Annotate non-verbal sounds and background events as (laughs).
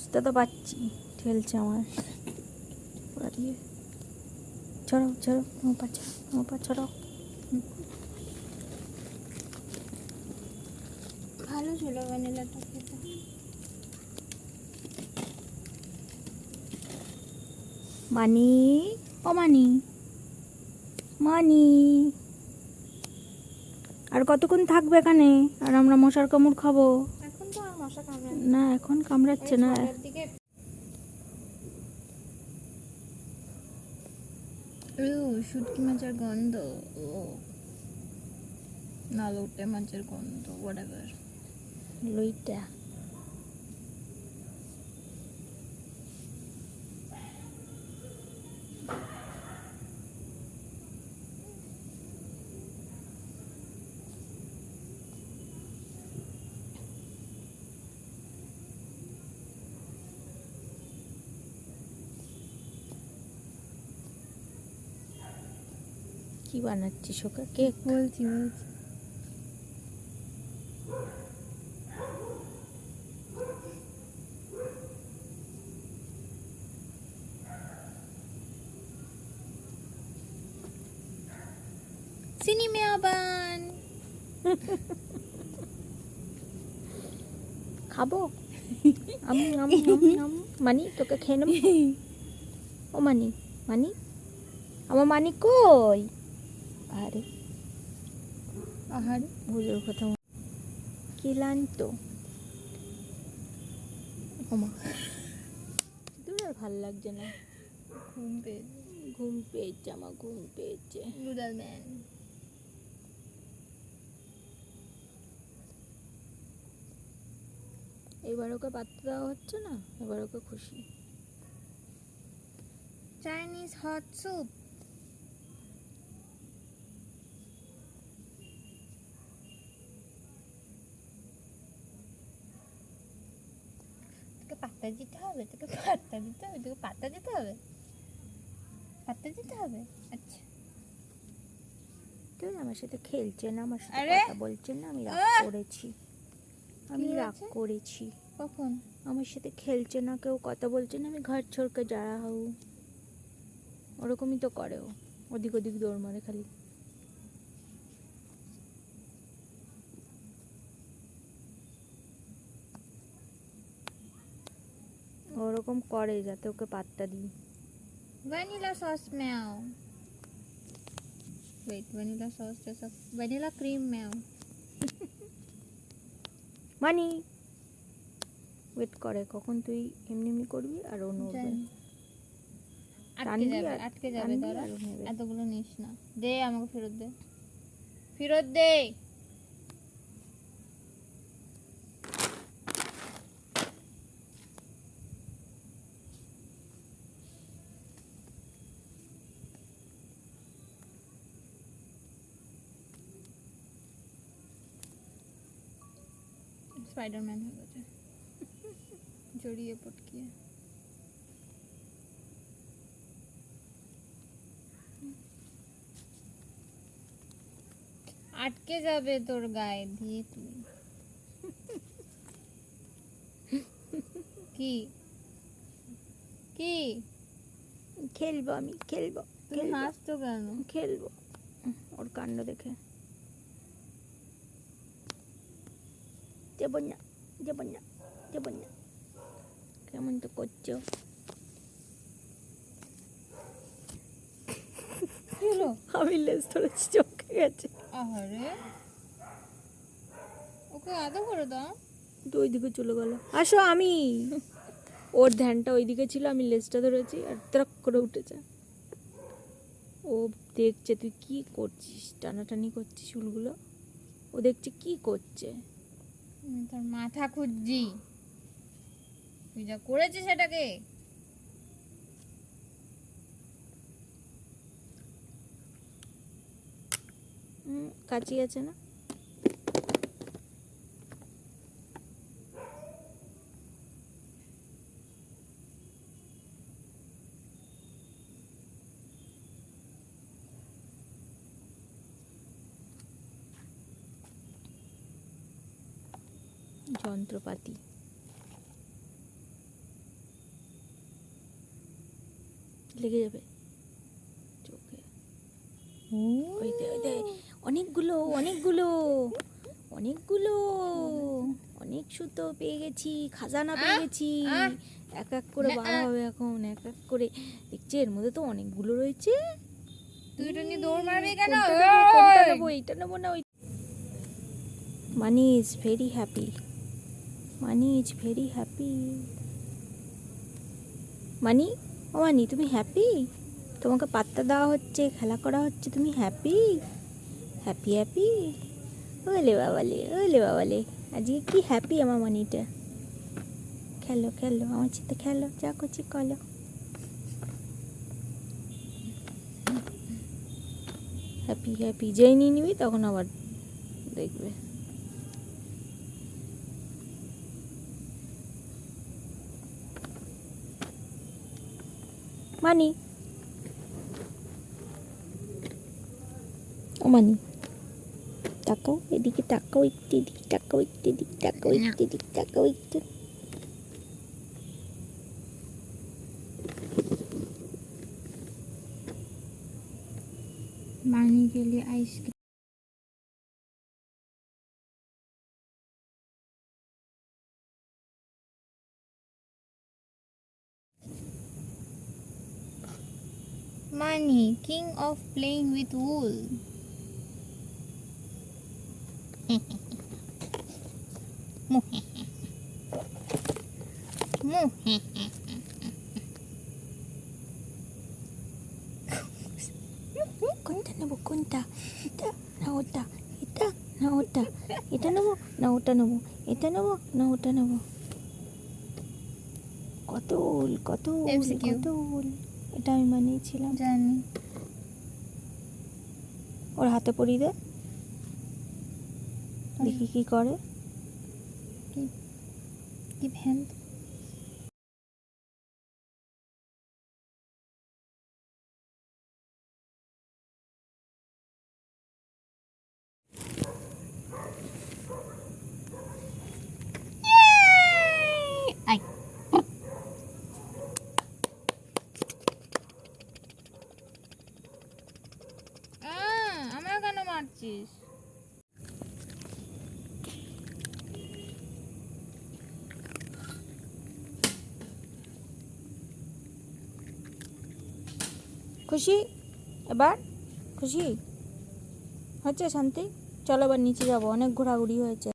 বুঝতে তো পারছি ঠেলছে আমার। ওরা দিয়ে। ছড়াও ছড়াও ছড়াও ভালো ছিল ভ্যানিলাটা খেতে। মানি? ও মানি। মানি। আর কতক্ষণ থাকবে এখানে? আর আমরা মশার কামড় খাব এখন তো আর মশা কামড়ায় না এখন কামড়াচ্ছে না। শুটকি মাছের গন্ধ ও না লোটে মাছের গন্ধ হোয়াটএভার লইটা। কি বানাচ্ছিস ওকে? কেক? বলছি বলছি। সিনেমা বান খাব? আমি আমি। মানি তোকে খেয়ে নেব? (laughs) ও মানি মানি? আমার মানি কই? আরে আহারে ভুলের কথা ক্লান্ত। ওমা দূর আর ভালো লাগছে না। ঘুম পেয়ে ঘুম পেয়েছে আমার ঘুম পেয়েছে। Noodle man. এবার ওকে পাত্তা দেওয়া হচ্ছে না? এবার ওকে খুশি। চাইনিজ হট স্যুপ তোকে পাত্তা দিতে হবে? তোকে পাত্তা দিতে হবে? তোকে পাত্তা দিতে হবে? পাত্তা দিতে হবে? আচ্ছা। তুই আমার সাথে খেলছে না আমার সাথে কথা বলছে না আমি রাগ করেছি। আমি রাগ করেছি। কখন? আমার সাথে খেলছে না কেউ কথা বলছে না আমি ঘর ছোড়কে যারা হও। ওরকমই তো করে ও। ওদিক ওদিক দৌড় মারে খালি। ওরকম করে যাতে ওকে পাত্তা দিই। Vanilla sauce meow wait vanilla sauce जैसा vanilla cream meow Money wait করে কখন তুই এমনি এমনি করবি আর ও নড়বে আটকে যাবে আটকে যাবে দাঁড়া। এতগুলো নিস না। দে আমাকে ফেরত দে। ফেরত দে! স্পাইডারম্যান হয়ে গেছে জড়িয়ে পটকিয়ে আটকে যাবে তোর গায়ে দিয়ে তুই কি কি খেলব আমি খেলব তুই খেলব হাসতো কেন খেলব উম, ওর কাণ্ড দেখে যাব না না কেমন তো করছ হলো আমি লেজ ধরেছি চোখে গেছে। আহারে ওকে আদৌ করে দাও। তো ওইদিকে চলে গেল। আসো আমি। ওর ধ্যানটা ওইদিকে ছিল আমি লেজটা ধরেছি আর ত্রাক করে উঠেছে। ও দেখছে তুই কি করছিস? টানাটানি করছিস চুলগুলো? ও দেখছে কি করছে? তোর মাথা খুঁজছি। তুই যা করেছিস সেটাকে। কাচি আছে না? যন্ত্রপাতি। লেগে যাবে। চোখে। অনেকগুলো অনেকগুলো অনেকগুলো অনেক সুতো পেয়ে গেছি খাজানা পেয়ে গেছি। এক এক করে বার হবে এখন এক এক করে। দেখছি এর মধ্যে তো অনেকগুলো রয়েছে। Money is very happy Money is very happy Money O Money তুমি হ্যাপি তোমাকে পাত্তা দেওয়া হচ্ছে, খেলা করা হচ্ছে, তুমি হ্যাপি হ্যাপি হ্যাপি ওলে বাবালে ওলে বাবালে, আজকে কি হ্যাপি আমার মানিটা খেলো খেলো, আমার সাথে খেলো, যা করছি কলো হ্যাপি হ্যাপি যেই নিয়ে নিবি তখন আবার দেখবে। Money. Oh, money. Takaw, idik takaw, idik takaw, idik takaw, idik takaw, idik Manigili ice cream. Mani, king of playing with wool. কোনটা নেব কোনটা এটা না ওটা এটা না ওটা এটা নেব না ওটা নেব এটা নেব না ওটা নেব কত উল কত উল MCQ কত উল এটা আমি বানিয়েছিলাম। জানি। ওর হাতে পরিয়ে দে। দেখি কি করে। কি কি Yay! খুশি? এবার খুশি? হচ্ছে শান্তি? চলো এবার নিচে যাব অনেক ঘোরাঘুরি হয়েছে।